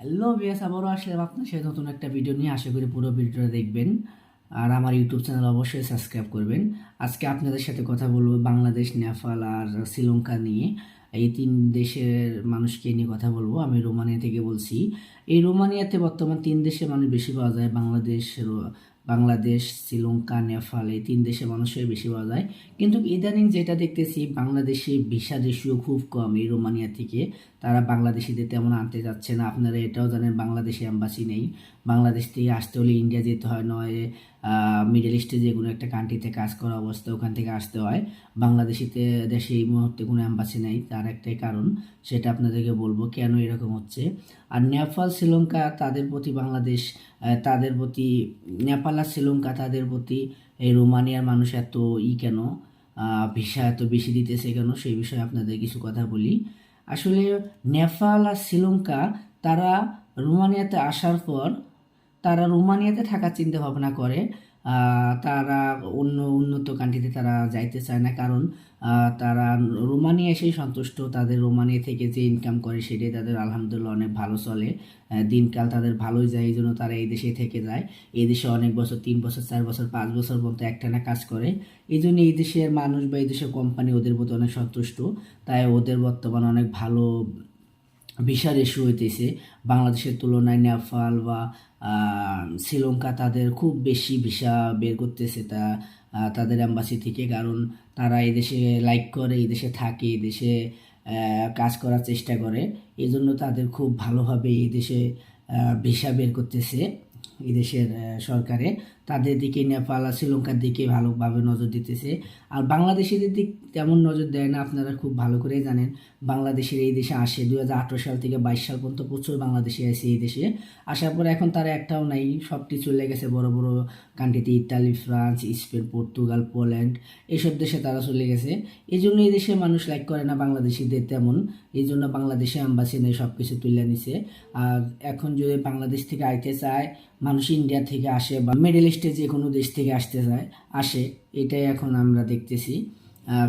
Hello বিয়াস আবারও আসলাম আপনার সাথে নতুন একটা ভিডিও নিয়ে। আশা করি পুরো ভিডিওটা দেখবেন। আর আমার ইউটিউব চ্যানেল অবশ্যই সাবস্ক্রাইব করবেন। আজকে আপনাদের সাথে কথা বলব বাংলাদেশ, নেপাল আর শ্রীলঙ্কা নিয়ে। এই তিন দেশের মানুষকে নিয়ে কথা বলব। আমি রোমানিয়া থেকে বলছি। এই রোমানিয়াতে বর্তমান তিন দেশের মানুষ বেশি পাওয়া যায়। বাংলাদেশ বাংলাদেশ, শ্রীলঙ্কা, নেপাল এই তিন দেশের মানুষের বেশি পাওয়া যায়। কিন্তু ইদানিং যেটা দেখতেছি, বাংলাদেশে ভিসা রেশিও খুব কম এই রোমানিয়া থেকে। তারা বাংলাদেশিদের তেমন আনতে যাচ্ছে না। আপনারা এটাও জানেন, বাংলাদেশে অ্যাম্বাসি নেই। বাংলাদেশ থেকে আসতে হলে ইন্ডিয়া যেতে হয় নয় মিডল ইস্টে যে কোনো একটা কান্ট্রিতে কাজ করা অবস্থা ওখান থেকে আসতে হয়। বাংলাদেশিতে দেশে এই মুহূর্তে কোনো অ্যাম্বাসি নেই, তার একটাই কারণ, সেটা আপনাদেরকে বলব কেন এরকম হচ্ছে। আর নেপাল, শ্রীলঙ্কা, তাদের প্রতি বাংলাদেশ তাদের প্রতি, নেপাল আর শ্রীলঙ্কা তাদের প্রতি এই রোমানিয়ার মানুষ এত ই কেন? ভিসা এত বেশি দিতেছে কেন? সেই বিষয়ে আপনাদের কিছু কথা বলি। আসলে নেপাল আর শ্রীলঙ্কা, তারা রোমানিয়াতে আসার পর তারা রোমানিয়াতে থাকার চিন্তা ভাবনা করে তারা অন্য উন্নত কান্ট্রিতে তারা যাইতে চায় না। কারণ তারা রোমানিয়া এসেই সন্তুষ্ট। তাদের রোমানিয়া থেকে যে ইনকাম করে সেটাই তাদের আলহামদুলিল্লাহ অনেক ভালো চলে। দিনকাল তাদের ভালোই যায় এই জন্য তারা এই দেশে থেকে যায়। এই দেশে অনেক বছর, তিন বছর, চার বছর, পাঁচ বছর পর্যন্ত একটানা কাজ করে। এই জন্য এই দেশের মানুষ বা এই দেশের কোম্পানি ওদের প্রতি অনেক সন্তুষ্ট। তাই ওদের বর্তমানে অনেক ভালো ভিসা রেশু হইতেছে। বাংলাদেশের তুলনায় নেপাল বা শ্রীলঙ্কা তাদের খুব বেশি ভিসা বের করতেছে তা তাদের অ্যাম্বাসি থেকে। কারণ তারা এই দেশে লাইক করে, এই দেশে থাকে, এই দেশে কাজ করার চেষ্টা করে। এই জন্য তাদের খুব ভালোভাবে এই দেশে ভিসা বের করতেছে, এই দেশের সরকারে। তাদের দিকে নেপাল আর শ্রীলঙ্কার দিকে ভালোভাবে নজর দিতেছে। আর বাংলাদেশিদের দিক তেমন নজর দেয় না, আপনারা খুব ভালো করেই জানেন। বাংলাদেশের এই দেশে আসে দু হাজার আঠেরো সাল থেকে বাইশ সাল পর্যন্ত প্রচুর বাংলাদেশি আসে এই দেশে। আসার পর এখন তারা একটাও নাই সবটি চলে গেছে বড় বড় কান্ট্রিতে Italy, France, Spain, Portugal, Poland এইসব দেশে তারা চলে গেছে। এই জন্য এই দেশে মানুষ লাইক করে না বাংলাদেশিদের তেমন। এই জন্য বাংলাদেশে অ্যাম্বাসি নেই সব কিছু তুলে নিছে। আর এখন যদি বাংলাদেশ থেকে আইতে চায়, মানুষ ইন্ডিয়া থেকে আসে বা মিডল ইস্টে যে কোনো দেশ থেকে আসতে চায় আসে, এটাই এখন আমরা দেখতেছি।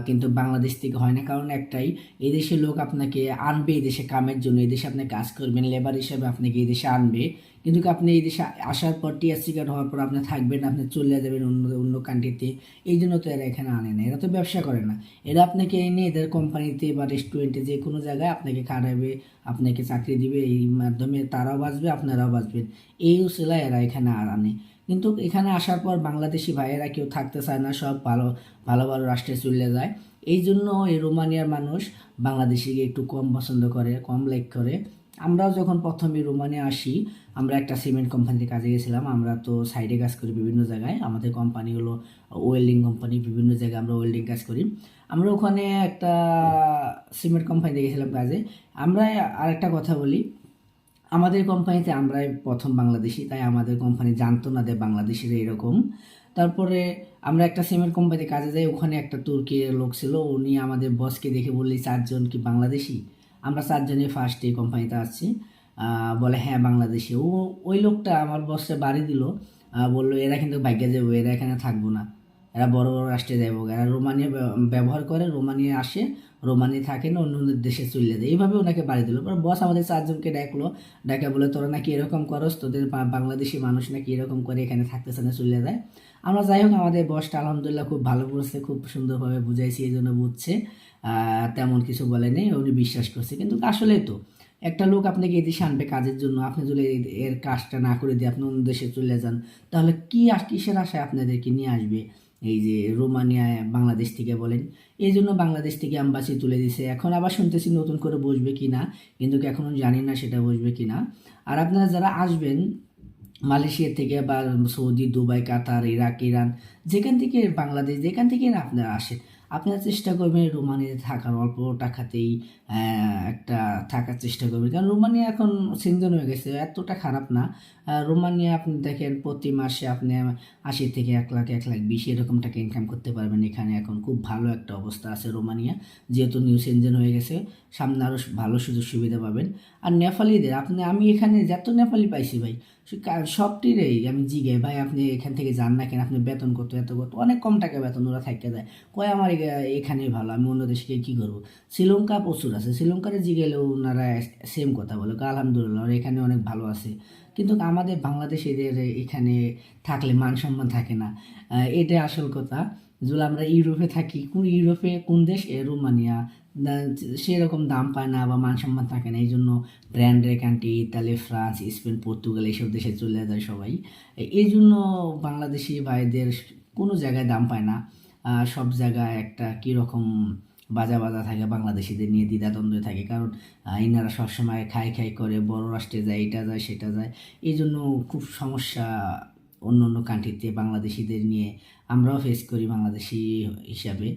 কিন্তু বাংলাদেশ থেকে হয় না। কারণ একটাই, এই দেশের লোক আপনাকে আনবে, এই দেশে কামের জন্য, এই দেশে আপনি কাজ করবেন লেবার হিসেবে আপনাকে এই দেশে আনবে। কিন্তু আপনি এই দেশে আসার পর টিএসসি কার্ড হওয়ার পর আপনি থাকবেন, আপনি চলে যাবেন অন্য অন্য কান্ট্রিতে এই জন্য তো এরা এখানে আনে না। এরা তো ব্যবসা করে না। এরা আপনাকে এনে এদের কোম্পানিতে বা রেস্টুরেন্টে যে কোনো জায়গায় আপনাকে খাটাবে, আপনাকে চাকরি দিবে, এই মাধ্যমে তারাও বাঁচবে, আপনারাও বাঁচবেন। এই উসিলা এরা এখানে আর আনে। কিন্তু এখানে আসার পর বাংলাদেশি ভাইয়েরা কেউ থাকতে চায় না, সব ভালো ভালো ভালো রাষ্ট্রে চলে যায়। এই জন্য এই রোমানিয়ার মানুষ বাংলাদেশিকে একটু কম পছন্দ করে, কম লাইক করে। আমরাও যখন প্রথমে রোমানিয়া আসি, আমরা একটা সিমেন্ট কোম্পানিতে কাজে গেছিলাম। আমরা তো সাইডে কাজ করি বিভিন্ন জায়গায়। আমাদের কোম্পানি হলো ওয়েল্ডিং কোম্পানি বিভিন্ন জায়গায় আমরা ওয়েল্ডিং কাজ করি। আমরা ওখানে একটা সিমেন্ট কোম্পানিতে গেছিলাম কাজে। আমরা আরেকটা কথা বলি আমাদের কোম্পানিতে আমরাই প্রথম বাংলাদেশি, তাই আমাদের কোম্পানি জানতো না যে বাংলাদেশিরা এরকম। তারপরে আমরা একটা সিমেন্ট কোম্পানিতে কাজে যাই, ওখানে একটা তুর্কির লোক ছিল, উনি আমাদের বসকে দেখে বললি, চারজন কি বাংলাদেশি? আমরা চারজনই ফার্স্ট এই কোম্পানিতে আসছি। বলে হ্যাঁ বাংলাদেশি। ও, ওই লোকটা আমার বসে বাড়ি দিল। বলল, এরা কিন্তু ভাগ্যে যাব, এরা এখানে থাকব না। এরা বড় বড় রাষ্ট্রে যাব এরা রোমানিয়া ব্যবহার করে, রোমানিয়া আসে রোমানিয়া থাকে না অন্য দেশে চলে যায়। এইভাবে ওনাকে বাড়ি দিল। পরে বস আমাদের চারজনকে ডাকলো। ডাকে বলে, তোরা নাকি এরকম করস? তোদের বাংলাদেশি মানুষ নাকি এরকম করে এখানে থাকতেছে না, চলে যায়? আমরা যাই হোক, আমাদের বসটা আলহামদুলিল্লাহ খুব ভালো করছে, খুব সুন্দরভাবে বুঝাইছি, এই জন্য বুঝছে। তেমন কিছু বলেনি উনি বিশ্বাস করছে। কিন্তু আসলে তো, একটা লোক আপনাকে এই দেশে আনবে কাজের জন্য, আপনি যদি এর কাজটা না করে দিয়ে আপনি অন্য দেশে চলে যান, তাহলে কি কিসের আশায় আপনাদেরকে নিয়ে আসবে? এই যে রোমানিয়ায় বাংলাদেশ থেকে বলেন, এই জন্য বাংলাদেশ থেকে আম্বাসি তুলে দিছে। এখন আবার শুনতেছি নতুন করে বসবে কি না, কিন্তু এখনও জানি না সেটা বসবে কি না। আর আপনারা যারা আসবেন, মালয়েশিয়া থেকে বা Saudi, Dubai, Qatar, Iraq, Iran, যেখান থেকে বাংলাদেশ, যেখান থেকে আপনারা আসেন আপনারা চেষ্টা করবেন রোমানিয়াতে থাকার, অল্প টাকাতেই একটা থাকার চেষ্টা করবেন। কারণ রোমানিয়া এখন সিন্ধন হয়ে গেছে, এতটা খারাপ না। রোমানিয়া আপনি দেখেন, প্রতি মাসে আপনি আশি থেকে এক লাখ এক লাখ বিশ এরকম টাকা ইনকাম করতে পারবেন। এখানে এখন খুব ভালো একটা অবস্থা আছে রোমানিয়া, যেহেতু নিউজ ইঞ্জিন হয়ে গেছে। সামনে আরও ভালো সুযোগ সুবিধা পাবেন। আর নেপালিদের, আপনি, আমি এখানে যত নেপালি পাইছি ভাই সবটিরই আমি জিগে, ভাই আপনি এখান থেকে যান না কেন? আপনি বেতন করতো এত করতো অনেক কম টাকা বেতন ওরা থাকতে যায় কয়, আমার এখানেই ভালো, আমি অন্য দেশকে কী করব? শ্রীলঙ্কা প্রচুর আছে, শ্রীলঙ্কারে জিগেলেও ওনারা সেম কথা বলে আলহামদুলিল্লাহ এখানে অনেক ভালো আছে। কিন্তু আমাদের বাংলাদেশিদের এখানে থাকলে মান সম্মান থাকে না। এটা আসল কথা। যদি আমরা ইউরোপে থাকি, কোন ইউরোপে, কোন দেশ? রোমানিয়া। সেরকম দাম পায় না বা মান সম্মান থাকে না। এই জন্য ব্র্যান্ডের country, Italy, France, Spain, Portugal এইসব দেশে চলে যায় সবাই। এই জন্য বাংলাদেশি ভাইদের কোনো জায়গায় দাম পায় না। সব জায়গায় একটা কীরকম বাজা বাজা থাকে, বাংলাদেশিদের নিয়ে দ্বিধাদ্বন্দ্বে থাকে। কারণ ইনারা সবসময় খাই খাই করে, বড় রাষ্ট্রে যায়, এটা যায়, সেটা যায়। এই জন্য খুব সমস্যা অন্য অন্য কান্ট্রিতে বাংলাদেশিদের নিয়ে আমরাও ফেস করি বাংলাদেশি হিসাবে।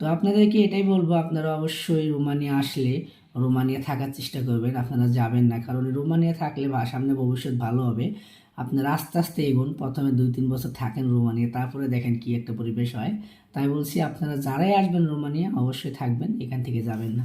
তো আপনাদেরকে এটাই বলব, আপনারা অবশ্যই রোমানিয়া আসলে রোমানিয়া থাকার চেষ্টা করবেন, আপনারা যাবেন না। কারণ রোমানিয়া থাকলে বা সামনে ভবিষ্যৎ ভালো হবে। আপনারা আস্তে আস্তে এগোন, প্রথমে দুই তিন বছর থাকেন রোমানিয়া, তারপরে দেখেন কি একটা পরিবেশ হয়। তাই বলছি, আপনারা যারাই আসবেন রোমানিয়া, অবশ্যই থাকবেন, এখান থেকে যাবেন না।